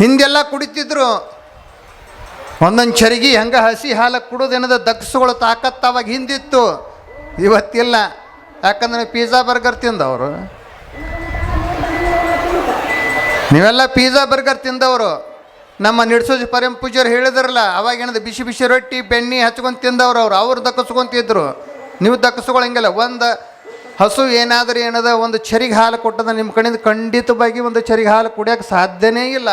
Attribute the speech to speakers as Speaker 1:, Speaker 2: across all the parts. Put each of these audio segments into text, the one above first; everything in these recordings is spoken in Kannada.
Speaker 1: ಹಿಂದೆಲ್ಲ ಕುಡಿತಿದ್ರು. ಒಂದೊಂದು ಚರಿಗಿ ಹಂಗೆ ಹಸಿ ಹಾಲು ಕುಡೋದೇನದ ದಕ್ಷಗಳು ತಾಕತ್ತು ಅವಾಗ ಹಿಂದಿತ್ತು. ಇವತ್ತಿಲ್ಲ. ಯಾಕಂದ್ರೆ ಪಿಜ್ಜಾ ಬರ್ಗರ್ ತಿಂದವರು. ನೀವೆಲ್ಲ ಪಿಜ್ಜಾ ಬರ್ಗರ್ ತಿಂದವರು. ನಮ್ಮ ನಿಡ್ಸೋಜಿ ಪರಂ ಪೂಜರು ಹೇಳಿದ್ರಲ್ಲ, ಅವಾಗ ಏನದು ಬಿಸಿ ಬಿಸಿ ರೊಟ್ಟಿ, ಬೆಣ್ಣೆ ಹಚ್ಕೊಂಡು ತಿಂದವ್ರು ಅವ್ರು. ಅವ್ರು ದಕ್ಕಸ್ಕೊಂತಿದ್ರು ನೀವು ದಕ್ಕಸ್ಕೊಳಂಗಿಲ್ಲ ಒಂದು ಹಸು ಏನಾದರೂ ಏನದ, ಒಂದು ಚರಿಗೆ ಹಾಲು ಕೊಟ್ಟದ ನಿಮ್ಮ ಕಣ್ಣಿಂದ ಖಂಡಿತವಾಗಿ ಒಂದು ಚರಿಗೆ ಹಾಲು ಕುಡಿಯೋಕೆ ಸಾಧ್ಯನೇ ಇಲ್ಲ.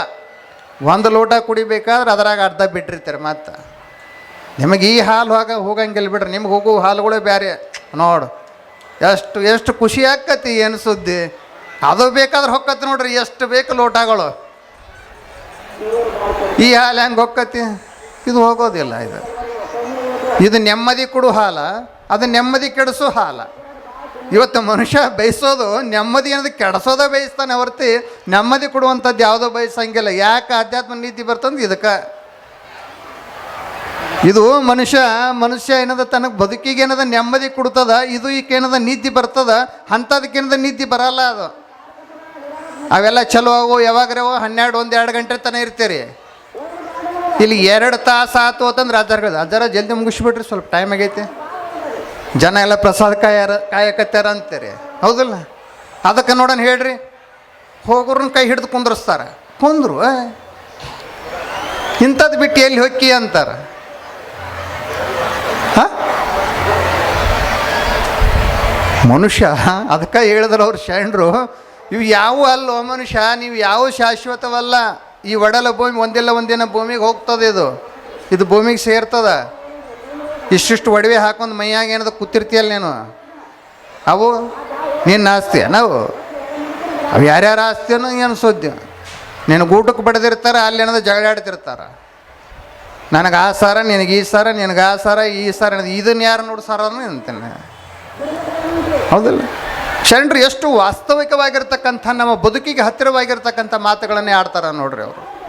Speaker 1: ಒಂದು ಲೋಟ ಕುಡಿಬೇಕಾದ್ರೆ ಅದರಾಗ ಅರ್ಧ ಬಿಟ್ಟಿರ್ತಾರೆ ಮತ್ತೆ. ನಿಮಗೆ ಈ ಹಾಲು ಹೋಗ ಹೋಗಂಗಿಲ್ಲ ಬಿಡ್ರಿ, ನಿಮ್ಗೆ ಹೋಗೋ ಹಾಲುಗಳು ಬೇರೆ ನೋಡು, ಎಷ್ಟು ಎಷ್ಟು ಖುಷಿ ಆಕತಿ ಏನು ಸುದ್ದಿ. ಅದು ಬೇಕಾದ್ರೆ ಹೊಕ್ಕತಿ ನೋಡ್ರಿ, ಎಷ್ಟು ಬೇಕು ಲೋಟಗಳು. ಈ ಹಾಲು ಹೆಂಗೆ ಹೊಕ್ಕತಿ? ಇದು ಹೋಗೋದಿಲ್ಲ ಇದು. ಇದು ನೆಮ್ಮದಿ ಕೊಡು ಹಾಲ, ಅದು ನೆಮ್ಮದಿ ಕೆಡಿಸೋ ಹಾಲ. ಇವತ್ತು ಮನುಷ್ಯ ಬಯಸೋದು ನೆಮ್ಮದಿ ಅನ್ನೋದು ಕೆಡಿಸೋದೇ ಬಯಸ್ತಾನೆ ಹೊರತು ನೆಮ್ಮದಿ ಕೊಡುವಂಥದ್ದು ಯಾವುದೋ ಬಯಸಂಗಿಲ್ಲ. ಯಾಕೆ ಆಧ್ಯಾತ್ಮ ನೀತಿ ಬರ್ತಂದು ಇದಕ್ಕೆ. ಇದು ಮನುಷ್ಯ ಮನುಷ್ಯ ಏನದ ತನಗೆ ಬದುಕಿಗೆ ಏನದ ನೆಮ್ಮದಿ ಕೊಡ್ತದ, ಇದು ಏನದ ನೀತಿ ಬರ್ತದ ಅಂಥದಕ್ಕೇನದ ನೀತಿ ಬರಲ್ಲ ಅದು. ಅವೆಲ್ಲ ಚಲೋ ಆಗೋ ಯಾವಾಗ್ರವೋ ಹನ್ನೆರಡು, ಒಂದು, ಎರಡು ಗಂಟೆ ತನಕ ಇರ್ತೀರಿ. ಇಲ್ಲಿ ಎರಡು ತಾಸು ಆತು ಅಂತಂದ್ರೆ ಅದರ ಅದರ ಜಲ್ದಿ ಮುಗಿಸ್ಬಿಟ್ರಿ ಸ್ವಲ್ಪ ಟೈಮ್ ಆಗೈತೆ. ಜನ ಎಲ್ಲ ಪ್ರಸಾದ ಕಾಯಾರ, ಕಾಯಕತ್ತಾರ ಅಂತೀರಿ. ಹೌದಲ್ಲ? ಅದಕ್ಕೆ ನೋಡೋಣ ಹೇಳ್ರಿ. ಹೋಗೋರ್ನ ಕೈ ಹಿಡಿದು ಕುಂದ್ರಸ್ತಾರೆ. ಕುಂದ್ರು ಇಂಥದ್ದು ಬಿಟ್ಟು ಎಲ್ಲಿ ಹೊಕ್ಕಿ ಅಂತಾರೆ? ಮನುಷ್ಯ, ಅದಕ್ಕೆ ಹೇಳಿದ್ರು ಅವ್ರು ಶರಣರು, ಇವು ಯಾವ ಅಲ್ಲೋ ಮನುಷ್ಯ, ನೀವು ಯಾವ ಶಾಶ್ವತವಲ್ಲ, ಈ ಒಡಲ ಭೂಮಿ ಒಂದಿಲ್ಲ ಒಂದಿನ ಭೂಮಿಗೆ ಹೋಗ್ತದೆ ಇದು. ಇದು ಭೂಮಿಗೆ ಸೇರ್ತದ. ಇಷ್ಟಿಷ್ಟು ಒಡವೆ ಹಾಕೊಂಡು ಮೈಯಾಗ ಏನದ ಕೂತಿರ್ತೀಯಲ್ಲ ನೀನು? ಅವು? ನಿನ್ನ ಆಸ್ತಿ ನಾವು? ಅವು ಯಾರ್ಯಾರ ಆಸ್ತಿನೋ ಏನು ಸುದ್ದಿ? ನಿನ್ನ ಊಟಕ್ಕೆ ಬಡ್ದಿರ್ತಾರೆ, ಅಲ್ಲಿ ಏನದ ಜಗಳಾಡ್ತಿರ್ತಾರೆ ನನಗೆ ಆ ಸಾರ, ನಿನಗೆ ಈ ಸಾರ, ನಿನಗೆ ಆ ಸಾರ, ಈ ಸಾರ ಇದನ್ನ ಯಾರು ನೋಡಿ ಸಾರ ನಿಂತಿನ ಹೌದಲ್ಲ? ಶರಣರು ಎಷ್ಟು ವಾಸ್ತವಿಕವಾಗಿರ್ತಕ್ಕಂಥ, ನಮ್ಮ ಬದುಕಿಗೆ ಹತ್ತಿರವಾಗಿರ್ತಕ್ಕಂಥ ಮಾತುಗಳನ್ನೇ ಆಡ್ತಾರ ನೋಡ್ರಿ ಅವರು.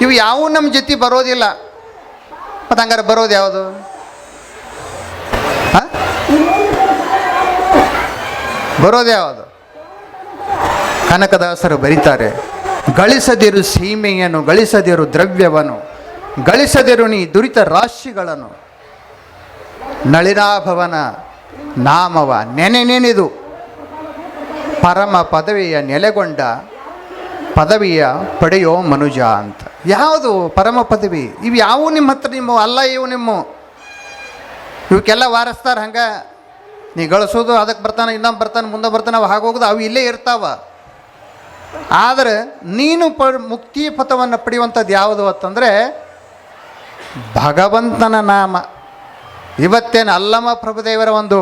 Speaker 1: ಇವು ಯಾವೂ ನಮ್ಮ ಜೊತೆ ಬರೋದಿಲ್ಲ. ಮತ್ತು ಹಂಗಾರೆ ಬರೋದು ಯಾವುದು? ಬರೋದು ಯಾವುದು? ಕನಕದಾಸರು ಬರೀತಾರೆ, ಗಳಿಸದಿರು ಸೀಮೆಯನ್ನು ಗಳಿಸದಿರು ದ್ರವ್ಯವನು, ಗಳಿಸದಿರು ನೀ ದುರಿತ ರಾಶಿಗಳನ್ನು ನಳಿನಾಭವನ ನಾಮವ ನೆನೆ ನೆನೆದು ಪರಮ ಪದವಿಯ ನೆಲೆಗೊಂಡ ಪದವಿಯ ಪಡೆಯೋ ಮನುಜ ಅಂತ. ಯಾವುದು ಪರಮ ಪದವಿ? ಇವು ಯಾವು ನಿಮ್ಮ ಹತ್ರ ನಿಮ್ಮ ಅಲ್ಲ ಇವು ನಿಮ್ಮ ಇವಕ್ಕೆಲ್ಲ ವಾರಸ್ತಾರ ಹಂಗೆ. ನೀ ಗಳಿಸೋದು ಅದಕ್ಕೆ ಬರ್ತಾನೆ, ಇನ್ನೊಂದು ಬರ್ತಾನೆ, ಮುಂದೆ ಬರ್ತಾನೆ, ಅವು ಹಾಗೋಗೋದು ಅವು ಇಲ್ಲೇ ಇರ್ತಾವ. ಆದರೆ ನೀನು ಪ ಮುಕ್ತಿ ಪಥವನ್ನು ಪಡೆಯುವಂಥದ್ದು ಯಾವುದು ಅಂತಂದರೆ, ಭಗವಂತನ ನಾಮ. ಇವತ್ತೇನು ಅಲ್ಲಮ ಪ್ರಭುದೇವರ ಒಂದು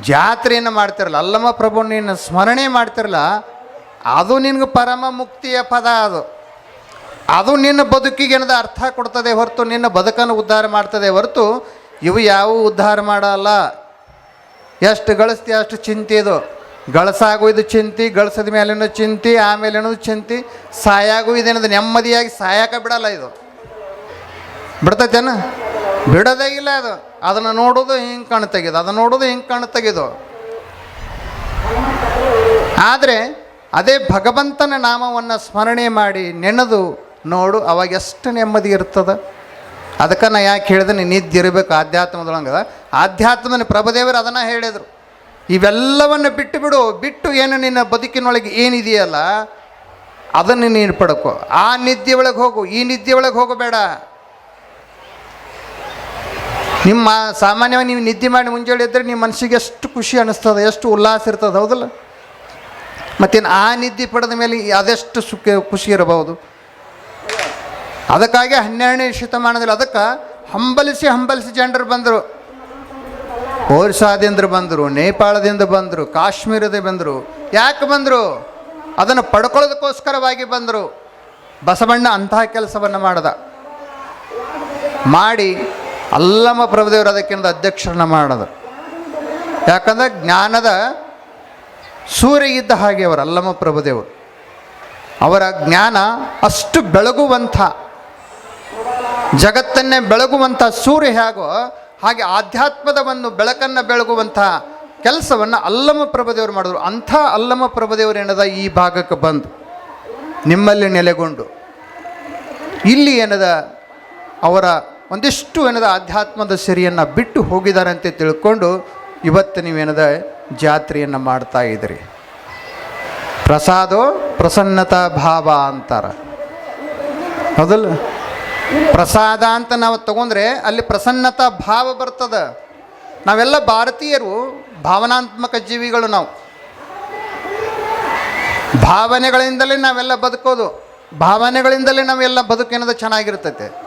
Speaker 1: ಜಾತ್ರೆಯನ್ನು ಮಾಡ್ತಿರಲ್ಲ ಅಲ್ಲಮ ಪ್ರಭು ನೀನು ಸ್ಮರಣೆ ಮಾಡ್ತಿರಲ್ಲ, ಅದು ನಿನಗೆ ಪರಮ ಮುಕ್ತಿಯ ಪದ ಅದು. ಅದು ನಿನ್ನ ಬದುಕಿಗೆ ಏನದ ಅರ್ಥ ಕೊಡ್ತದೆ ಹೊರತು, ನಿನ್ನ ಬದುಕನ್ನು ಉದ್ಧಾರ ಮಾಡ್ತದೆ ಹೊರತು ಇವು ಯಾವ ಉದ್ಧಾರ ಮಾಡಲ್ಲ. ಎಷ್ಟು ಗಳಿಸ್ತಿ ಅಷ್ಟು ಚಿಂತೆ ಇದು. ಗಳಸಾಗೂ ಇದು ಚಿಂತೆ, ಗಳಿಸಿದ ಮೇಲೇನೋ ಚಿಂತೆ ಆಮೇಲೇನೋ ಚಿಂತೆ, ಸಾಯಾಗು ಇದೇನದು ನೆಮ್ಮದಿಯಾಗಿ ಸಾಯಕ ಬಿಡಲ್ಲ ಇದು. ಬಿಡ್ತೈತೇನ? ಬಿಡೋದೇ ಇಲ್ಲ ಅದು. ಅದನ್ನು ನೋಡೋದು ಹಿಂಗೆ ಕಣ್ಣು ತೆಗೆದು, ಅದನ್ನು ನೋಡೋದು ಹಿಂಗೆ ಕಣ್ಣು ತೆಗೆದು. ಆದರೆ ಅದೇ ಭಗವಂತನ ನಾಮವನ್ನು ಸ್ಮರಣೆ ಮಾಡಿ ನೆನೆದು ನೋಡು ಅವಾಗ ಎಷ್ಟು ನೆಮ್ಮದಿ ಇರ್ತದ. ಅದಕ್ಕೆ ನಾ ಯಾಕೆ ಹೇಳಿದೆ ನೀನು ನಿದ್ದಿರಬೇಕು ಆಧ್ಯಾತ್ಮದೊಳಗೆ ಆಧ್ಯಾತ್ಮದ ಪ್ರಭುದೇವರು ಅದನ್ನು ಹೇಳಿದರು. ಇವೆಲ್ಲವನ್ನು ಬಿಟ್ಟು ಬಿಡು, ಬಿಟ್ಟು ಏನು ನಿನ್ನ ಬದುಕಿನೊಳಗೆ ಏನಿದೆಯಲ್ಲ, ಅದನ್ನು ನೀನು ಪಡ್ಕೊ. ಆ ನಿದ್ದೆ ಒಳಗೆ ಹೋಗು, ಈ ನಿದ್ದೆ ಒಳಗೆ ಹೋಗಬೇಡ ನಿಮ್ಮ ಸಾಮಾನ್ಯವಾಗಿ ನೀವು ನಿದ್ದೆ ಮಾಡಿ ಮುಂಜಾನೆ ಇದ್ದರೆ ನಿಮ್ಮ ಮನಸ್ಸಿಗೆ ಎಷ್ಟು ಖುಷಿ ಅನ್ನಿಸ್ತದೆ, ಎಷ್ಟು ಉಲ್ಲಾಸ ಇರ್ತದೆ, ಹೌದಲ್ಲ? ಮತ್ತೇನು ಆ ನಿದ್ದೆ ಪಡೆದ ಮೇಲೆ ಅದೆಷ್ಟು ಸುಖ, ಖುಷಿ ಇರಬಹುದು? ಅದಕ್ಕಾಗಿ ಹನ್ನೆರಡನೇ ಶತಮಾನದಲ್ಲಿ ಅದಕ್ಕೆ ಹಂಬಲಿಸಿ ಹಂಬಲಿಸಿ ಜನರು ಬಂದರು. ಓರಿಸಾದಿಂದ ಬಂದರು, ನೇಪಾಳದಿಂದ ಬಂದರು ಕಾಶ್ಮೀರದ ಬಂದರು. ಯಾಕೆ ಬಂದರು? ಅದನ್ನು ಪಡ್ಕೊಳ್ಳೋದಕ್ಕೋಸ್ಕರವಾಗಿ ಬಂದರು. ಬಸವಣ್ಣ ಅಂತಹ ಕೆಲಸವನ್ನು ಮಾಡ್ದ. ಮಾಡಿ ಅಲ್ಲಮ ಪ್ರಭುದೇವರು ಅದಕ್ಕಿಂತ ಅಧ್ಯಕ್ಷರನ್ನ ಮಾಡಿದರು ಯಾಕಂದ್ರೆ ಜ್ಞಾನದ ಸೂರ್ಯ ಇದ್ದ ಹಾಗೆ ಅವರು ಅಲ್ಲಮ ಪ್ರಭುದೇವರು. ಅವರ ಜ್ಞಾನ ಅಷ್ಟು ಬೆಳಗುವಂಥ ಜಗತ್ತನ್ನೇ ಬೆಳಗುವಂಥ ಸೂರ್ಯ ಹೇಗೋ ಹಾಗೆ ಆಧ್ಯಾತ್ಮದ ಒಂದು ಬೆಳಕನ್ನು ಬೆಳಗುವಂಥ ಕೆಲಸವನ್ನು ಅಲ್ಲಮ ಪ್ರಭದೇವರು ಮಾಡಿದ್ರು. ಅಂಥ ಅಲ್ಲಮ ಪ್ರಭದೇವರು ಏನದ? ಈ ಭಾಗಕ್ಕೆ ಬಂದು ನಿಮ್ಮಲ್ಲಿ ನೆಲೆಗೊಂಡು. ಇಲ್ಲಿ ಏನದ? ಅವರ ಒಂದಿಷ್ಟು ಏನದ? ಆಧ್ಯಾತ್ಮದ ಸಿರಿಯನ್ನು ಬಿಟ್ಟು ಹೋಗಿದ್ದಾರೆ ಅಂತ ತಿಳ್ಕೊಂಡು ಇವತ್ತು ನೀವೇನದ ಜಾತ್ರೆಯನ್ನು ಮಾಡ್ತಾ ಇದ್ರಿ. ಪ್ರಸಾದೋ ಪ್ರಸನ್ನತಾ ಭಾವ ಅಂತಾರೆ. ಹೌದಲ್ಲ? ಪ್ರಸಾದ ಅಂತ ನಾವು ತಗೊಂಡ್ರೆ ಅಲ್ಲಿ ಪ್ರಸನ್ನತಾ ಭಾವ ಬರ್ತದ. ನಾವೆಲ್ಲ ಭಾರತೀಯರು, ಭಾವನಾತ್ಮಕ ಜೀವಿಗಳು ನಾವು. ಭಾವನೆಗಳಿಂದಲೇ ನಾವೆಲ್ಲ ಬದುಕೋದು. ಭಾವನೆಗಳಿಂದಲೇ ನಾವೆಲ್ಲ ಬದುಕೇನದು ಚೆನ್ನಾಗಿರ್ತೈತೆ.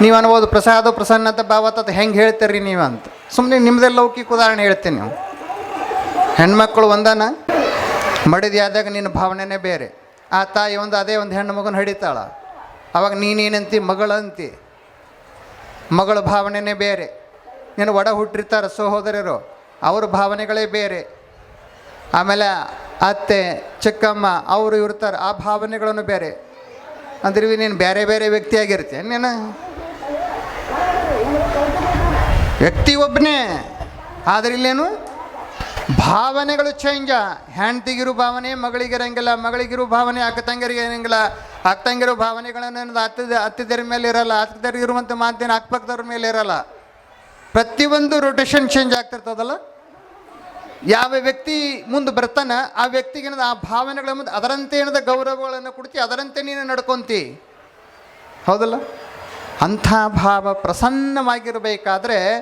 Speaker 1: ನೀವು ಅನ್ಬೋದು ಪ್ರಸಾದ, ಪ್ರಸನ್ನತೆ ಭಾವ ಹೆಂಗೆ ಹೇಳ್ತೀರಿ ನೀವು ಅಂತ. ಸುಮ್ಮನೆ ನಿಮ್ಮದೆಲ್ಲ ಲೌಕಿಕ ಉದಾಹರಣೆ ಹೇಳ್ತೀನಿ ನೀವು. ಹೆಣ್ಮಕ್ಳು ಒಂದನ, ಮಡಿದ ಆದಾಗ ನಿನ್ನ ಭಾವನೆನೇ ಬೇರೆ. ಆ ತಾಯಿ ಒಂದು, ಅದೇ ಒಂದು ಹೆಣ್ಣು ಮಗನ ಹಿಡಿತಾಳ. ಅವಾಗ ನೀನೇನಂತಿ? ಮಗಳಂತಿ. ಮಗಳ ಭಾವನೆನೇ ಬೇರೆ. ನೀನು ಒಡ ಹುಟ್ಟಿರ್ತಾರೆ ಸಹೋದರರು, ಅವ್ರ ಭಾವನೆಗಳೇ ಬೇರೆ. ಆಮೇಲೆ ಅತ್ತೆ, ಚಿಕ್ಕಮ್ಮ, ಅವರು ಇರ್ತಾರೆ, ಆ ಭಾವನೆಗಳನ್ನು ಬೇರೆ. ಅಂದ್ರೆ ನೀನು ಬೇರೆ ಬೇರೆ ವ್ಯಕ್ತಿಯಾಗಿರ್ತೀಯ ನೀನು ವ್ಯಕ್ತಿ ಒಬ್ಬನೇ ಆದರೆ ಇಲ್ಲೇನು? ಭಾವನೆಗಳು ಚೇಂಜ ಹೆಂಡತಿಗಿರು ಭಾವನೆ, ಮಗಳಿಗಿರಂಗಿಲ್ಲ, ಮಗಳಿಗಿರು ಮಗಳಿಗಿರೋ ಭಾವನೆ ಅಕ್ಕ ತಂಗರಿಗೆ ಇರಂಗಿಲ್ಲ ಅಕ್ಕ ತಂಗಿರೋ ಭಾವನೆಗಳನ್ನು ಅತ್ತಿದ ಅತ್ತಿದರ ಮೇಲೆ ಇರಲ್ಲ, ಅತ್ತಿದರ ಇರುವಂಥ ಮಾತಿನ ಅಕ್ಕಪಕ್ಕದವ್ರ ಮೇಲೆ ಇರಲ್ಲ. ಪ್ರತಿಯೊಂದು ರೊಟೇಷನ್ ಚೇಂಜ್ ಆಗ್ತಿರ್ತದಲ್ಲ? ಯಾವ ವ್ಯಕ್ತಿ ಮುಂದೆ ಬರ್ತಾನ, ಆ ವ್ಯಕ್ತಿಗೆ ಏನದ ಆ ಭಾವನೆಗಳ ಮುಂದೆ ಅದರಂತೆ ಏನದ ಗೌರವಗಳನ್ನು ಕೊಡ್ತಿ, ಅದರಂತೆ ನೀನು ನಡ್ಕೊಂತಿ. ಹೌದಲ್ಲ? ಅಂಥ ಭಾವ ಪ್ರಸನ್ನವಾಗಿರಬೇಕಾದ್ರೆ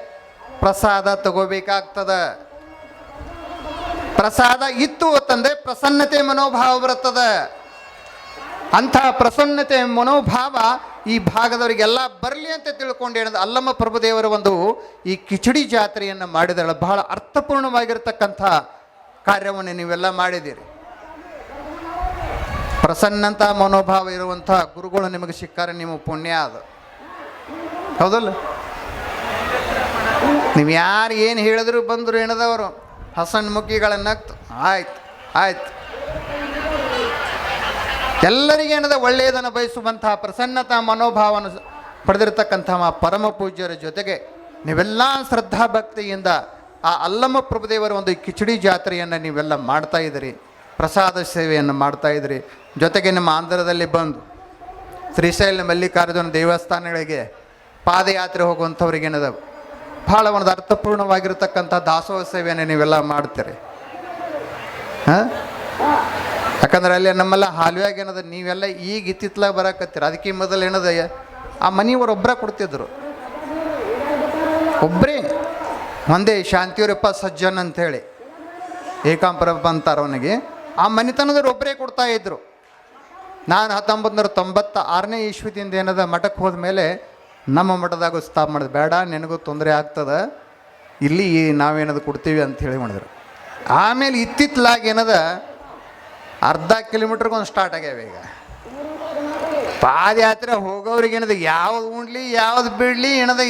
Speaker 1: ಪ್ರಸಾದ ತಗೋಬೇಕಾಗ್ತದ. ಪ್ರಸಾದ ಇತ್ತು ಅಂತಂದ್ರೆ ಪ್ರಸನ್ನತೆ ಮನೋಭಾವ ಬರುತ್ತದೆ. ಅಂಥ ಪ್ರಸನ್ನತೆ, ಮನೋಭಾವ ಈ ಭಾಗದವರಿಗೆಲ್ಲ ಬರಲಿ ಅಂತ ತಿಳ್ಕೊಂಡು ಹೇಳಿದ ಅಲ್ಲಮ್ಮ ಪ್ರಭುದೇವರ ಒಂದು ಈ ಕಿಚಡಿ ಜಾತ್ರೆಯನ್ನು ಮಾಡಿದಳು. ಬಹಳ ಅರ್ಥಪೂರ್ಣವಾಗಿರತಕ್ಕಂಥ ಕಾರ್ಯವನ್ನು ನೀವೆಲ್ಲ ಮಾಡಿದ್ದೀರಿ. ಪ್ರಸನ್ನಂತ, ಮನೋಭಾವ ಇರುವಂಥ ಗುರುಗಳು ನಿಮಗೆ ಸಿಕ್ಕಾರೆ, ನಿಮ್ಮ ಪುಣ್ಯ ಅದು. ಹೌದಲ್ಲ? ನೀವು ಯಾರು ಏನು ಹೇಳಿದ್ರು ಬಂದರು ಏನದವರು? ಹಸನ್ ನಗ್ತು. ಆಯ್ತು ಆಯ್ತು. ಎಲ್ಲರಿಗೆ ಏನದ ಒಳ್ಳೆಯದನ್ನು ಬಯಸುವಂತಹ ಪ್ರಸನ್ನತಾ ಮನೋಭಾವನ ಮಾ ಪರಮ ಪೂಜ್ಯರ ಜೊತೆಗೆ ನೀವೆಲ್ಲ ಶ್ರದ್ಧಾ ಭಕ್ತಿಯಿಂದ ಆ ಅಲ್ಲಮ್ಮ ಪ್ರಭುದೇವರ ಒಂದು ಕಿಚಡಿ ಜಾತ್ರೆಯನ್ನು ನೀವೆಲ್ಲ ಮಾಡ್ತಾ ಇದ್ದೀರಿ, ಪ್ರಸಾದ ಸೇವೆಯನ್ನು ಮಾಡ್ತಾ ಇದ್ದೀರಿ. ಜೊತೆಗೆ ನಿಮ್ಮ ಆಂಧ್ರದಲ್ಲಿ ಬಂದು ಶ್ರೀಶೈಲ ಮಲ್ಲಿಕಾರ್ಜುನ ದೇವಸ್ಥಾನಗಳಿಗೆ ಪಾದಯಾತ್ರೆ ಹೋಗುವಂಥವ್ರಿಗೆ ಏನದ ಭಾಳ ಒಂದು ಅರ್ಥಪೂರ್ಣವಾಗಿರತಕ್ಕಂಥ ದಾಸೋಹ ಸೇವೆಯನ್ನು ನೀವೆಲ್ಲ ಮಾಡ್ತೀರಿ. ಹಾಂ? ಯಾಕಂದ್ರೆ ಅಲ್ಲಿ ನಮ್ಮೆಲ್ಲ ಹಾಲ್ವ್ಯಾಗ ಏನದ, ನೀವೆಲ್ಲ ಈಗ ಇತ್ತಿತ್ತಲಾಗ ಬರಾಕತ್ತೀರ. ಅದಕ್ಕೆ ಮೊದಲು ಏನದ, ಆ ಮನೆಯವರು ಒಬ್ಬರ ಕೊಡ್ತಿದ್ರು. ಒಬ್ಬರೇ ಒಂದೇ ಶಾಂತಿಯವರಪ್ಪ ಸಜ್ಜನ್ ಅಂತೇಳಿ ಏಕಾಂಬರಪ್ಪ ಅಂತಾರೆ ಅವನಿಗೆ. ಆ ಮನೆತನದವ್ರು ಒಬ್ಬರೇ ಕೊಡ್ತಾ ಇದ್ರು. ನಾನು ಹತ್ತೊಂಬತ್ತು ನೂರ ತೊಂಬತ್ತ ಆರನೇ ಇಶ್ವಿದಿಂದ ಏನದ ಮಠಕ್ಕೆ ಹೋದ ಮೇಲೆ ನಮ್ಮ ಮಠದಾಗ ಸ್ಥಾಪ ಮಾಡಿದೆ. ಬೇಡ, ನಿನಗೂ ತೊಂದರೆ ಆಗ್ತದ. ಇಲ್ಲಿ ನಾವೇನದು ಕೊಡ್ತೀವಿ ಅಂತ ಹೇಳಿ ಮಾಡಿದ್ರು. ಆಮೇಲೆ ಇತ್ತಿತ್ಲಾಗ ಏನದ ಅರ್ಧ ಕಿಲೋಮೀಟ್ರಿಗೆ ಒಂದು ಸ್ಟಾರ್ಟ್ ಆಗ್ಯಾವ ಈಗ. ಪಾದಯಾತ್ರೆ ಹೋಗೋರಿಗೆ ಏನದ ಯಾವ್ದು ಉಣ್ಲಿ, ಯಾವ್ದು ಬಿಡಲಿ ಏನದ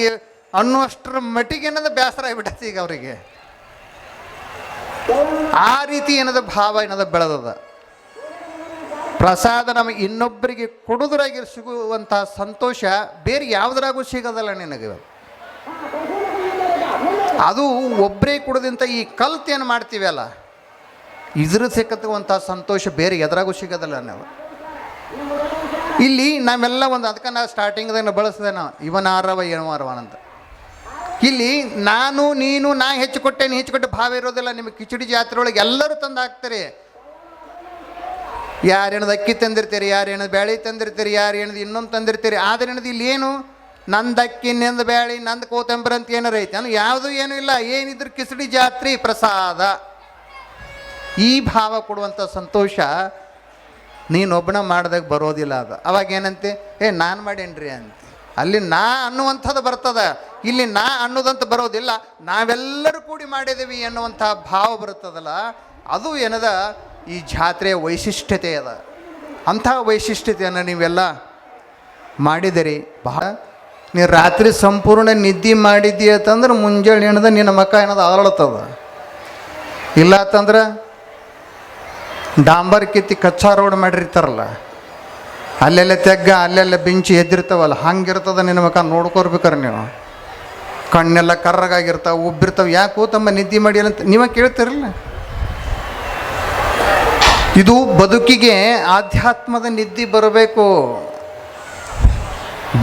Speaker 1: ಅನ್ನುವಷ್ಟರ ಮಟ್ಟಿಗೆ ಏನದ ಬೇಸರ ಆಗಿಬಿಟ್ಟೈತಿ ಈಗ ಅವರಿಗೆ. ಆ ರೀತಿ ಏನದ ಭಾವ ಏನದ ಬೆಳೆದದ. ಪ್ರಸಾದ ನಮಗೆ ಇನ್ನೊಬ್ಬರಿಗೆ ಕೊಡುದ್ರಾಗಿ ಸಿಗುವಂತಹ ಸಂತೋಷ ಬೇರೆ ಯಾವುದ್ರಾಗೂ ಸಿಗೋದಲ್ಲ ನಿನಗೆ ಅದು ಒಬ್ಬರೇ ಕೊಡೋದಿಂತ ಈ ಕಲ್ತ್ ಏನು ಮಾಡ್ತೀವಲ್ಲ ಇದ್ರ ಸಿಕ್ಕತಕ್ಕಂಥ ಸಂತೋಷ ಬೇರೆ ಎದ್ರಾಗೂ ಸಿಗೋದಿಲ್ಲ ನಾವು. ಇಲ್ಲಿ ನಾವೆಲ್ಲ ಒಂದು ಅದಕ್ಕೆ ನಾ ಸ್ಟಾರ್ಟಿಂಗ್ದಾಗ ಬಳಸಿದೆ ನಾವು ಇವನಾರವ ಏನವಾರವ ಅಂತ. ಇಲ್ಲಿ ನಾನು, ನೀನು, ನಾ ಹೆಚ್ಚು ಕೊಟ್ಟೆ, ನೀ ಹೆಚ್ಚು ಕೊಟ್ಟೆ ಭಾವ ಇರೋದಿಲ್ಲ. ನಿಮಗೆ ಕಿಚಡಿ ಜಾತ್ರೆ ಒಳಗೆ ಎಲ್ಲರೂ ತಂದು ಹಾಕ್ತಾರೆ. ಯಾರೇನದು ಅಕ್ಕಿ ತಂದಿರ್ತೀರಿ ಯಾರೇನದು ಬ್ಯಾಳಿ ತಂದಿರ್ತೀರಿ, ಯಾರು ಏನದು ಇನ್ನೊಂದು ತಂದಿರ್ತೀರಿ. ಆದ್ರೆ ಏನದು ಇಲ್ಲಿ ಏನು? ನಂದು ಅಕ್ಕಿ, ನಂದು ಬ್ಯಾಳಿ, ನಂದು ಕೋತಂಬರಿ ಅಂತ ಏನಾರ ಐತೆ? ಅಂದ್ರೆ ಯಾವುದು ಏನೂ ಇಲ್ಲ. ಏನಿದ್ರು ಕಿಚಡಿ ಜಾತ್ರೆ ಪ್ರಸಾದ. ಈ ಭಾವ ಕೊಡುವಂಥ ಸಂತೋಷ ನೀನೊಬ್ಬನ ಮಾಡ್ದಾಗ ಬರೋದಿಲ್ಲ ಅದು. ಅವಾಗ ಏನಂತೆ? ಏ, ನಾನು ಮಾಡೇನ್ರಿ ಅಂತ. ಅಲ್ಲಿ ನಾ ಅನ್ನುವಂಥದ್ದು ಬರ್ತದ. ಇಲ್ಲಿ ನಾ ಅನ್ನೋದಂತ ಬರೋದಿಲ್ಲ. ನಾವೆಲ್ಲರೂ ಕೂಡಿ ಮಾಡಿದ್ದೀವಿ ಅನ್ನುವಂಥ ಭಾವ ಬರ್ತದಲ್ಲ ಅದು ಏನದ? ಈ ಜಾತ್ರೆಯ ವೈಶಿಷ್ಟ್ಯತೆ ಅದ. ಅಂಥ ವೈಶಿಷ್ಟ್ಯತೆಯನ್ನು ನೀವೆಲ್ಲ ಮಾಡಿದಿರಿ. ಬಹಳ ನೀ ರಾತ್ರಿ ಸಂಪೂರ್ಣ ನಿದ್ದೆ ಮಾಡಿದ್ದಿ ಅಂತಂದ್ರೆ ಮುಂಜಾನೆ ಏನದ ನಿನ್ನ ಮಕ್ಕ ಏನದ ಅರಳತ್ತದ ಇಲ್ಲ ಅಂತಂದ್ರೆ ಡಾಂಬರ್ ಕಿತ್ತಿ ಕಚ್ಚಾ ರೋಡ್ ಮಾಡಿರ್ತಾರಲ್ಲ, ಅಲ್ಲೆಲ್ಲ ತೆಗ್ಗ, ಅಲ್ಲೆಲ್ಲ ಬೆಂಚಿ ಎದ್ದಿರ್ತಾವಲ್ಲ, ಹಂಗಿರ್ತದ ನಿನ್ನ ಮಕ್ಕ ನೋಡ್ಕೊರ್ಬೇಕಾರೆ ನೀವು ಕಣ್ಣೆಲ್ಲ ಕರ್ರಗಾಗಿರ್ತಾವೆ, ಉಬ್ಬಿರ್ತಾವೆ, ಯಾಕೋ ತಮ್ಮ ನಿದ್ದೆ ಮಾಡಿ ಅಂತ ನೀವ ಕೇಳ್ತಿರಲ್ಲ? ಇದು ಬದುಕಿಗೆ ಆಧ್ಯಾತ್ಮದ ನಿದ್ದೆ ಬರಬೇಕು.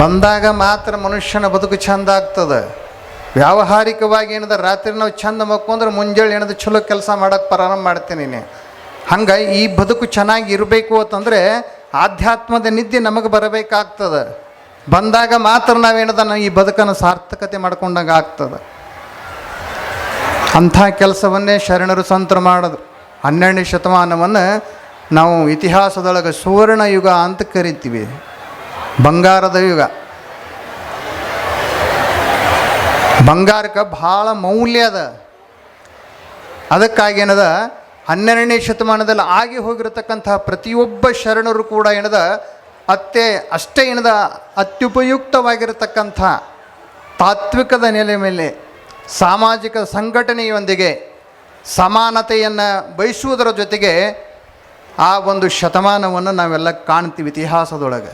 Speaker 1: ಬಂದಾಗ ಮಾತ್ರ ಮನುಷ್ಯನ ಬದುಕು ಚಂದ ಆಗ್ತದೆ. ವ್ಯಾವಹಾರಿಕವಾಗಿ ಏನದ, ರಾತ್ರಿ ನಾವು ಚಂದ ಮಕ್ಕೊಂಡ್ರೆ ಮುಂಜಾನೆ ಏನದು ಚಲೋ ಕೆಲಸ ಮಾಡೋಕೆ ಪ್ರಾರಂಭ ಮಾಡ್ತೀನಿ ನೀನು. ಹಂಗೆ ಈ ಬದುಕು ಚೆನ್ನಾಗಿ ಇರಬೇಕು ಅಂತಂದರೆ ಆಧ್ಯಾತ್ಮದ ನಿದ್ದೆ ನಮಗೆ ಬರಬೇಕಾಗ್ತದೆ. ಬಂದಾಗ ಮಾತ್ರ ನಾವೇನದ ನಾವು ಈ ಬದುಕನ್ನು ಸಾರ್ಥಕತೆ ಮಾಡ್ಕೊಂಡಂಗೆ ಆಗ್ತದೆ. ಅಂಥ ಕೆಲಸವನ್ನೇ ಶರಣರು ಸಂತರು ಮಾಡೋದು. ಹನ್ನೆರಡನೇ ಶತಮಾನವನ್ನು ನಾವು ಇತಿಹಾಸದೊಳಗೆ ಸುವರ್ಣ ಯುಗ ಅಂತ ಕರಿತೀವಿ. ಬಂಗಾರದ ಯುಗ. ಬಂಗಾರಕ್ಕೆ ಭಾಳ ಮೌಲ್ಯ ಅದ. ಅದಕ್ಕಾಗಿ ಏನದ ಹನ್ನೆರಡನೇ ಶತಮಾನದಲ್ಲಿ ಆಗಿ ಹೋಗಿರತಕ್ಕಂತಹ ಪ್ರತಿಯೊಬ್ಬ ಶರಣರು ಕೂಡ ಏನದ ಅತ್ತೆ, ಅಷ್ಟೇ ಏನದ ಅತ್ಯುಪಯುಕ್ತವಾಗಿರತಕ್ಕಂಥ ತಾತ್ವಿಕದ ನೆಲೆ ಮೇಲೆ ಸಾಮಾಜಿಕ ಸಂಘಟನೆಯೊಂದಿಗೆ ಸಮಾನತೆಯನ್ನು ಬಯಸುವುದರ ಜೊತೆಗೆ ಆ ಒಂದು ಶತಮಾನವನ್ನು ನಾವೆಲ್ಲ ಕಾಣ್ತೀವಿ ಇತಿಹಾಸದೊಳಗೆ.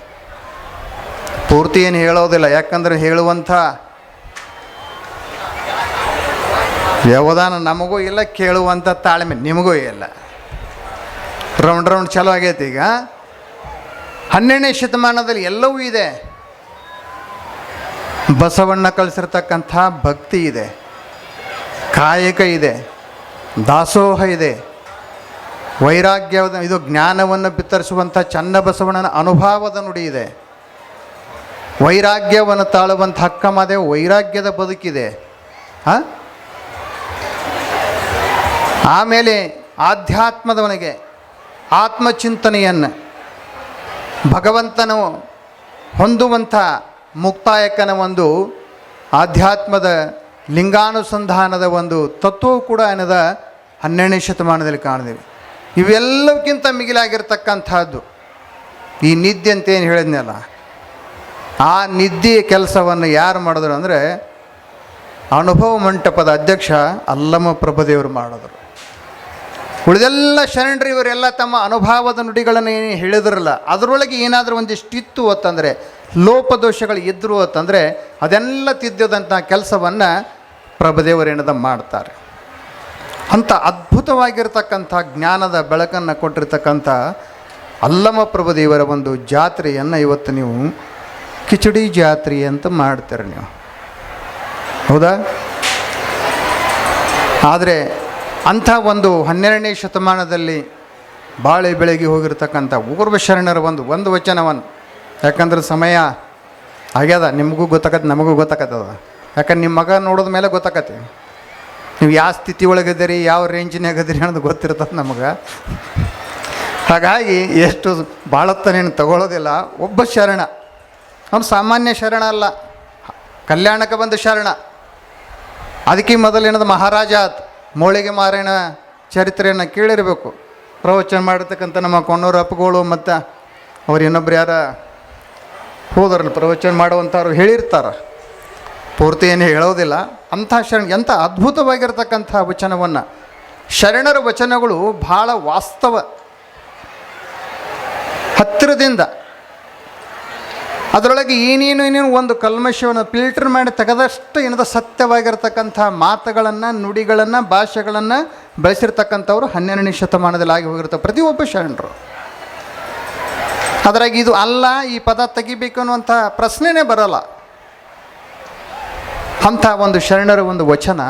Speaker 1: ಪೂರ್ತಿ ಏನು ಹೇಳೋದಿಲ್ಲ, ಯಾಕಂದರೆ ಹೇಳುವಂಥ ವ್ಯವಧಾನ ನಮಗೂ ಇಲ್ಲ ಕೇಳುವಂಥ ತಾಳ್ಮೆ ನಿಮಗೂ ಇಲ್ಲ. ರೌಂಡ್ ರೌಂಡ್ ಚಲೋ ಆಗೈತೆ ಈಗ. ಹನ್ನೆರಡನೇ ಶತಮಾನದಲ್ಲಿ ಎಲ್ಲವೂ ಇದೆ. ಬಸವಣ್ಣ ಕಳಿಸಿರ್ತಕ್ಕಂಥ ಭಕ್ತಿ ಇದೆ. ಕಾಯಕ ಇದೆ. ದಾಸೋಹ ಇದೆ. ವೈರಾಗ್ಯ ಇದು ಜ್ಞಾನವನ್ನು ಬಿತ್ತರಿಸುವಂಥ ಚನ್ನ ಬಸವಣ್ಣನ ಅನುಭವದ ನುಡಿ ಇದೆ. ವೈರಾಗ್ಯವನ್ನು ತಾಳುವಂಥ ಹಕ್ಕ ಮಾದೇವ ವೈರಾಗ್ಯದ ಬದುಕಿದೆ. ಹಾಂ? ಆಮೇಲೆ ಆಧ್ಯಾತ್ಮದವನಿಗೆ ಆತ್ಮಚಿಂತನೆಯನ್ನು ಭಗವಂತನು ಹೊಂದುವಂಥ ಮುಕ್ತಾಯಕನ ಒಂದು ಆಧ್ಯಾತ್ಮದ ಲಿಂಗಾನುಸಂಧಾನದ ಒಂದು ತತ್ವವು ಕೂಡ ಏನದ? ಹನ್ನೆರಡನೇ ಶತಮಾನದಲ್ಲಿ ಕಾಣ್ದೇವೆ ಇವೆಲ್ಲಕ್ಕಿಂತ ಮಿಗಿಲಾಗಿರ್ತಕ್ಕಂಥದ್ದು. ಈ ನಿದ್ದೆ ಅಂತ ಏನು ಹೇಳಿದ್ನಲ್ಲ ಆ ನಿದ್ದೆಯ ಕೆಲಸವನ್ನು ಯಾರು ಮಾಡಿದ್ರು ಅಂದರೆ ಅನುಭವ ಮಂಟಪದ ಅಧ್ಯಕ್ಷ ಅಲ್ಲಮ ಪ್ರಭದೇವರು ಮಾಡಿದ್ರು. ಉಳಿದೆಲ್ಲ ಶರಣರು ಇವರೆಲ್ಲ ತಮ್ಮ ಅನುಭವದ ನುಡಿಗಳನ್ನು ಏನು ಹೇಳಿದ್ರಲ್ಲ, ಅದರೊಳಗೆ ಏನಾದರೂ ಒಂದಿಷ್ಟಿತ್ತು ಅಂತಂದರೆ, ಲೋಪದೋಷಗಳು ಇದ್ದರು ಅಂತಂದರೆ, ಅದೆಲ್ಲ ತಿದ್ದದಂಥ ಕೆಲಸವನ್ನು ಪ್ರಭುದೇವರೇನದ ಮಾಡ್ತಾರೆ. ಅಂಥ ಅದ್ಭುತವಾಗಿರ್ತಕ್ಕಂಥ ಜ್ಞಾನದ ಬೆಳಕನ್ನು ಕೊಟ್ಟಿರ್ತಕ್ಕಂಥ ಅಲ್ಲಮ ಪ್ರಭುದೇವರ ಒಂದು ಜಾತ್ರೆಯನ್ನು ಇವತ್ತು ನೀವು ಕಿಚಡಿ ಜಾತ್ರೆ ಅಂತ ಮಾಡ್ತಾರೆ ನೀವು. ಹೌದಾ? ಆದರೆ ಅಂಥ ಒಂದು ಹನ್ನೆರಡನೇ ಶತಮಾನದಲ್ಲಿ ಬಾಳೆ ಬೆಳಗಿ ಹೋಗಿರ್ತಕ್ಕಂಥ ಊರ್ವ ಶರಣರ ಒಂದು ಒಂದು ವಚನವನ್ನು ಯಾಕಂದ್ರೆ ಸಮಯ ಆಗ್ಯದ, ನಿಮಗೂ ಗೊತ್ತಾಗತ್ತೆ, ನಮಗೂ ಗೊತ್ತಾಗತ್ತದ ಯಾಕಂದ್ರೆ ನಿಮ್ಮ ಮಗ ನೋಡಿದ ಮೇಲೆ ಗೊತ್ತಾಗತ್ತೆ. ನೀವು ಯಾವ ಸ್ಥಿತಿ ಒಳಗಿದ್ದೀರಿ, ಯಾವ ರೇಂಜಿನಾಗ ಅದೀರಿ ಅನ್ನೋದು ಗೊತ್ತಿರ್ತದೆ ನಮಗೆ. ಹಾಗಾಗಿ ಎಷ್ಟು ಭಾಳತ್ತನೇನು ತಗೊಳ್ಳೋದಿಲ್ಲ. ಒಬ್ಬ ಶರಣ. ಅವನು ಸಾಮಾನ್ಯ ಶರಣ ಅಲ್ಲ. ಕಲ್ಯಾಣಕ್ಕೆ ಬಂದ ಶರಣ. ಅದಕ್ಕೆ ಮೊದಲೇನದು ಮಹಾರಾಜ ಆತ್ ಮೋಳಿಗೆ ಮಾರಾಯಣ ಚರಿತ್ರೆಯನ್ನು ಕೇಳಿರಬೇಕು. ಪ್ರವಚನ ಮಾಡಿರ್ತಕ್ಕಂಥ ನಮ್ಮ ಕೊಣ್ಣೂರು ಅಪ್ಪಗಳು ಮತ್ತು ಅವ್ರು ಇನ್ನೊಬ್ರು ಯಾರ ಹೋದ್ರಲ್ಲ, ಪ್ರವಚನ ಮಾಡುವಂಥವ್ರು ಹೇಳಿರ್ತಾರೆ. ಪೂರ್ತಿ ಏನು ಹೇಳೋದಿಲ್ಲ. ಅಂಥ ಶರಣ, ಎಂಥ ಅದ್ಭುತವಾಗಿರ್ತಕ್ಕಂಥ ವಚನವನ್ನು. ಶರಣರ ವಚನಗಳು ಭಾಳ ವಾಸ್ತವ. ಹತ್ತಿರದಿಂದ ಅದರೊಳಗೆ ಏನೇನು ಏನೇನು ಒಂದು ಕಲ್ಮಶವನ್ನು ಫಿಲ್ಟರ್ ಮಾಡಿ ತೆಗೆದಷ್ಟು ಏನದ ಸತ್ಯವಾಗಿರ್ತಕ್ಕಂಥ ಮಾತುಗಳನ್ನು, ನುಡಿಗಳನ್ನು, ಭಾಷೆಗಳನ್ನು ಬಳಸಿರ್ತಕ್ಕಂಥವ್ರು ಹನ್ನೆರಡನೇ ಶತಮಾನದಲ್ಲಿ ಆಗಿ ಹೋಗಿರ್ತಾರೆ ಪ್ರತಿಯೊಬ್ಬ ಶರಣರು. ಅದರಾಗಿ ಇದು ಅಲ್ಲ, ಈ ಪದ ತೆಗಿಬೇಕು ಅನ್ನುವಂಥ ಪ್ರಶ್ನೆನೇ ಬರಲ್ಲ. ಅಂಥ ಒಂದು ಶರಣರ ಒಂದು ವಚನ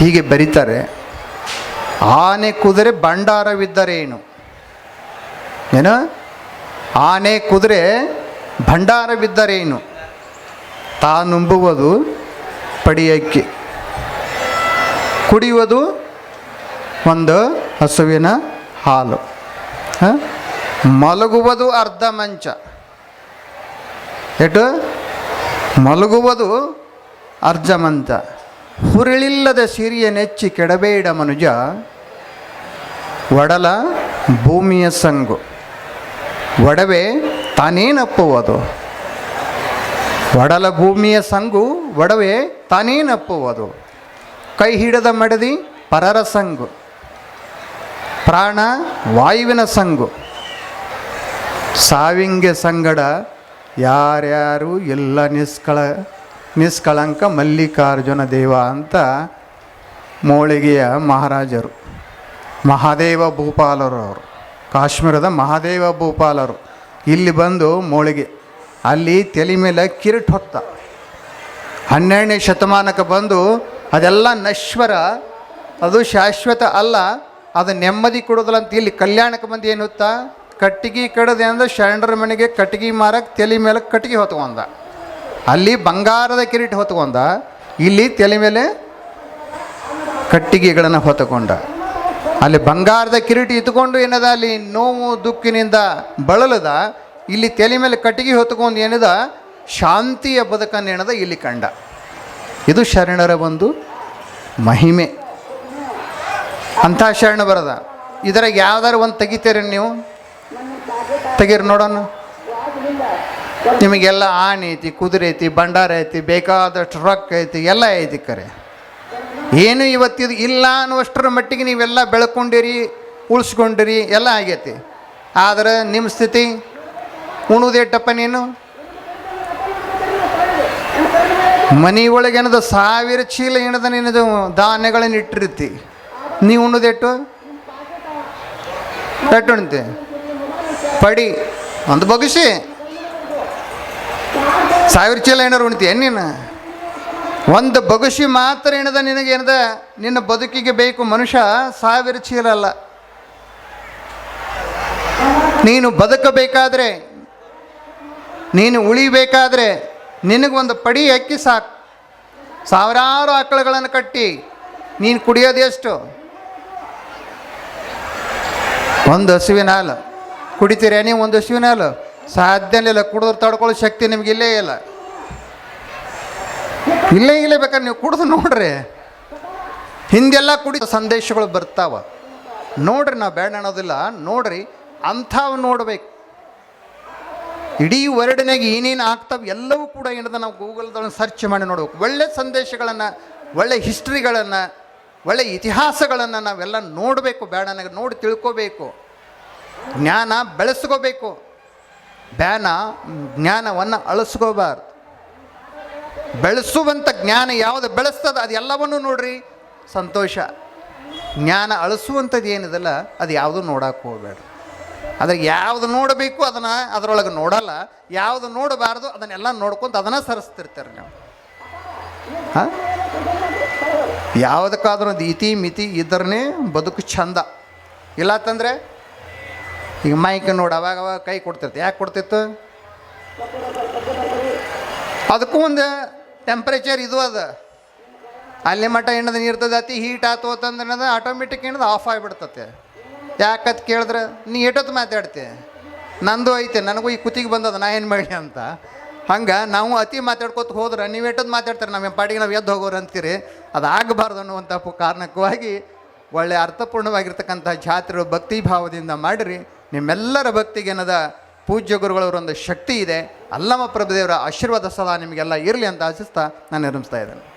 Speaker 1: ಹೀಗೆ ಬರೀತಾರೆ. ಆನೆ ಕುದುರೆ ಭಂಡಾರವಿದ್ದರೇನು? ಏನು? ಆನೆ ಕುದುರೆ ಭಂಡಾರವಿದ್ದರೇನು? ತಾನುಂಬುವುದು ಪಡಿಯಕ್ಕೆ. ಕುಡಿಯುವುದು ಒಂದು ಹಸುವಿನ ಹಾಲು? ಮಲಗುವುದು ಅರ್ಧ ಮಂಚ. ಎಟ್ಟು ಮಲಗುವುದು ಅರ್ಧ ಮಂಚ. ಹುರುಳಿಲ್ಲದ ಸಿರಿಯ ನೆಚ್ಚಿ ಕೆಡಬೇಡ ಮನುಜ. ಒಡಲ ಭೂಮಿಯ ಸಂಗು. ಒಡವೆ ತಾನೇನಪ್ಪುವುದು? ಒಡಲ ಭೂಮಿಯ ಸಂಗು ಒಡವೆ ತಾನೇನಪ್ಪುವುದು? ಕೈ ಹಿಡದ ಮಡದಿ ಪರರ ಸಂಗು. ಪ್ರಾಣ ವಾಯುವಿನ ಸಂಗು. ಸಾವಿಂಗೆ ಸಂಗಡ ಯಾರ್ಯಾರು ಎಲ್ಲ ನಿಷ್ಕಳ, ನಿಷ್ಕಳಂಕ ಮಲ್ಲಿಕಾರ್ಜುನ ದೇವ ಅಂತ ಮೋಳಿಗೆಯ ಮಹಾರಾಜರು, ಮಹಾದೇವ ಭೂಪಾಲರು ಅವರು ಕಾಶ್ಮೀರದ ಮಹಾದೇವ ಭೂಪಾಲರು. ಇಲ್ಲಿ ಬಂದು ಮೋಳಿಗೆ. ಅಲ್ಲಿ ತಲೆ ಮೇಲೆ ಕಿರಿಟ್ ಹೊತ್ತ. ಹನ್ನೆರಡನೇ ಶತಮಾನಕ್ಕೆ ಬಂದು ಅದೆಲ್ಲ ನಶ್ವರ. ಅದು ಶಾಶ್ವತ ಅಲ್ಲ. ಅದು ನೆಮ್ಮದಿ ಕೊಡೋದಿಲ್ಲ ಅಂತ ಇಲ್ಲಿ ಕಲ್ಯಾಣಕ್ಕೆ ಬಂದು ಏನು ಕಟ್ಟಿಗೆ ಕಡದೆ ಅಂದ್ರೆ ಶರಣರ ಮನೆಗೆ ಕಟ್ಟಿಗೆ ಮಾರಕ್ಕೆ ತಲೆ ಮೇಲೆ ಕಟ್ಟಿಗೆ ಹೊತ್ಕೊಂಡ ಅಲ್ಲಿ ಬಂಗಾರದ ಕಿರೀಟ ಹೊತ್ಕೊಂಡ ಇಲ್ಲಿ ತಲೆ ಮೇಲೆ ಕಟ್ಟಿಗೆಗಳನ್ನು ಹೊತ್ತುಕೊಂಡ. ಅಲ್ಲಿ ಬಂಗಾರದ ಕಿರೀಟಿ ಇತ್ತುಕೊಂಡು ಏನದ? ಅಲ್ಲಿ ನೋವು ದುಃಖಿನಿಂದ ಬಳಲದ. ಇಲ್ಲಿ ತಲೆ ಮೇಲೆ ಕಟ್ಟಿಗೆ ಹೊತ್ಕೊಂಡು ಏನದ? ಶಾಂತಿಯ ಬದುಕನ್ನು ಏನದ? ಇಲ್ಲಿ ಕಂಡ. ಇದು ಶರಣರ ಒಂದು ಮಹಿಮೆ. ಅಂಥ ಶರಣ ಬರದ. ಇದರಾಗ ಯಾವ್ದಾರು ಒಂದು ತೆಗಿತೀರಿ ನೀವು? ತೆಗೀರಿ ನೋಡೋಣ. ನಿಮಗೆಲ್ಲ ಆನೆ ಐತಿ, ಕುದುರೆ ಐತಿ, ಭಂಡಾರ ಐತಿ, ಬೇಕಾದಷ್ಟು ರೊಕ್ಕ ಐತಿ, ಎಲ್ಲ ಐತಿ ಕರೆ. ಏನು ಇವತ್ತಿದು ಇಲ್ಲ ಅನ್ನುವಷ್ಟರ ಮಟ್ಟಿಗೆ ನೀವೆಲ್ಲ ಬೆಳ್ಕೊಂಡಿರಿ, ಉಳಿಸ್ಕೊಂಡಿರಿ, ಎಲ್ಲ ಆಗೈತಿ. ಆದ್ರೆ ನಿಮ್ಮ ಸ್ಥಿತಿ ಉಣುದೇಟಪ್ಪ ನೀನು? ಮನೆ ಏನದ ಸಾವಿರ ಚೀಲ ಏನದ ನಿನ್ನದು ಧಾನ್ಯಗಳನ್ನು ಇಟ್ಟಿರ್ತಿ. ನೀ ಉಣ್ಣುದೆಟ್ಟು ಉಣ್ತಿ? ಪಡಿ. ಒಂದು ಬಗ್ಸಿ ಸಾವಿರ ಚೀಲ ಏನಾರು ಉಣ್ತಿ ನೀನು? ಒಂದು ಬಗುಷಿ ಮಾತ್ರ ಏನದ ನಿನಗೆ ಏನದ ನಿನ್ನ ಬದುಕಿಗೆ ಬೇಕು ಮನುಷ್ಯ ಸಾವಿರ ಚೀಲ ಅಲ್ಲ. ನೀನು ಬದುಕಬೇಕಾದ್ರೆ, ನೀನು ಉಳಿಬೇಕಾದ್ರೆ ನಿನಗೊಂದು ಪಡಿ ಅಕ್ಕಿ ಸಾಕು. ಸಾವಿರಾರು ಆಕಳುಗಳನ್ನು ಕಟ್ಟಿ, ನೀನು ಕುಡಿಯೋದು ಎಷ್ಟು? ಒಂದು ಹಸುವಿನ ಹಾಲು. ಕುಡಿತೀರ ನೀವು ಒಂದು ಹಸುವಿನ ಹಾಲು? ಸಾಧ್ಯನೇ ಇಲ್ಲ ಕುಡಿದ್ರೆ ತಡ್ಕೊಳ್ಳೋ ಶಕ್ತಿ ನಿಮಗಿಲ್ಲೇ ಇಲ್ಲೇ. ಇಲ್ಲ ಇಲ್ಲೇ ಬೇಕಾದ್ರೆ ನೀವು ಕುಡಿದು ನೋಡ್ರಿ. ಹಿಂದೆಲ್ಲ ಕುಡಿ ಸಂದೇಶಗಳು ಬರ್ತಾವ. ನೋಡ್ರಿ ನಾವು ಬೇಡ ಅನ್ನೋದಿಲ್ಲ. ನೋಡ್ರಿ, ಅಂಥವು ನೋಡ್ಬೇಕು. ಇಡೀ ವರ್ಡ್ನಾಗ ಏನೇನು ಆಗ್ತಾವೆ ಎಲ್ಲವೂ ಕೂಡ ಏನದ ನಾವು ಗೂಗಲ್ದೊಳಗೆ ಸರ್ಚ್ ಮಾಡಿ ನೋಡ್ಬೇಕು. ಒಳ್ಳೆ ಸಂದೇಶಗಳನ್ನು, ಒಳ್ಳೆ ಹಿಸ್ಟ್ರಿಗಳನ್ನು ಒಳ್ಳೆ ಇತಿಹಾಸಗಳನ್ನು ನಾವೆಲ್ಲ ನೋಡಬೇಕು ಬೇಡ ನನಗೆ ನೋಡಿ ತಿಳ್ಕೋಬೇಕು. ಜ್ಞಾನ ಬೆಳೆಸ್ಕೋಬೇಕು. ಬ್ಯಾನ, ಜ್ಞಾನವನ್ನು ಅಳಿಸ್ಕೋಬಾರ್ದು. ಬೆಳೆಸುವಂಥ ಜ್ಞಾನ ಯಾವುದು ಬೆಳೆಸ್ತದ ಅದು ಎಲ್ಲವನ್ನೂ ನೋಡ್ರಿ. ಸಂತೋಷ. ಜ್ಞಾನ ಅಳಿಸುವಂಥದ್ದು ಏನಿದಲ್ಲ ಅದು ಯಾವುದು ನೋಡಕ್ಕೆ ಹೋಗಬೇಡ ಅದ್ರ ಯಾವುದು ನೋಡಬೇಕು ಅದನ್ನು ಅದರೊಳಗೆ ನೋಡಲ್ಲ. ಯಾವುದು ನೋಡಬಾರ್ದು ಅದನ್ನೆಲ್ಲ ನೋಡ್ಕೊಂತ ಅದನ್ನು ಸರಿಸ್ತಿರ್ತೀರಿ ನೀವು. ಹಾಂ? ಯಾವುದಕ್ಕಾದ್ರೂ ಒಂದು ಇತಿ ಮಿತಿ ಇದ್ರೇ ಬದುಕು ಚಂದ ಇಲ್ಲ ಅಂತಂದರೆ ಈಗ ಮೈಕ್ ನೋಡಿ ಅವಾಗ ಅವಾಗ ಕೈ ಕೊಡ್ತಿರ್ತಿ ಯಾಕೆ ಕೊಡ್ತಿತ್ತು? ಅದಕ್ಕೂ ಒಂದು ಟೆಂಪ್ರೇಚರ್ ಇದು ಅದ. ಅಲ್ಲಿ ಮಟ್ಟ ಏನದ ನೀರು ಅತಿ ಹೀಟ್ ಆತು ಅಂತಂದ್ರೆ ಆಟೋಮೆಟಿಕ್ ಏನದು? ಆಫ್ ಆಗಿಬಿಡ್ತತೆ. ಯಾಕತ್ ಕೇಳಿದ್ರೆ? ನೀ ಎಟತ್ ಮಾತಾಡ್ತೆ? ನಂದು ಐತೆ, ನನಗೂ ಈ ಕುತ್ತಿಗೆ ಬಂದದ, ನಾ ಏನು ಮಾಡಿ ಅಂತ. ಹಂಗೆ ನಾವು ಅತಿ ಮಾತಾಡ್ಕೊತ ಹೋದ್ರೆ, ನೀವು ಏಟದ್ದು ಮಾತಾಡ್ತಾರೆ? ನಮ್ಮ ಪಾಡಿಗೆ ನಾವು ಎದ್ದು ಹೋಗೋರು ಅಂತೀರಿ? ಅದು ಆಗಬಾರ್ದು ಅನ್ನುವಂಥ ಕಾರಣಕ್ಕಾಗಿ ಒಳ್ಳೆಯ ಅರ್ಥಪೂರ್ಣವಾಗಿರ್ತಕ್ಕಂಥ ಜಾತ್ರೆ ಭಕ್ತಿ ಭಾವದಿಂದ ಮಾಡಿರಿ. ನಿಮ್ಮೆಲ್ಲರ ಭಕ್ತಿಗೆ ಏನದ? ಪೂಜ್ಯ ಗುರುಗಳವರೊಂದು ಶಕ್ತಿ ಇದೆ. ಅಲ್ಲಮ ಪ್ರಭುದೇವರ ಆಶೀರ್ವಾದ ಸದಾ ನಿಮಗೆಲ್ಲ ಇರಲಿ ಅಂತ ಆಶಿಸ್ತಾ ನಾನು ನಿರ್ಮಿಸ್ತಾ ಇದ್ದೇನೆ.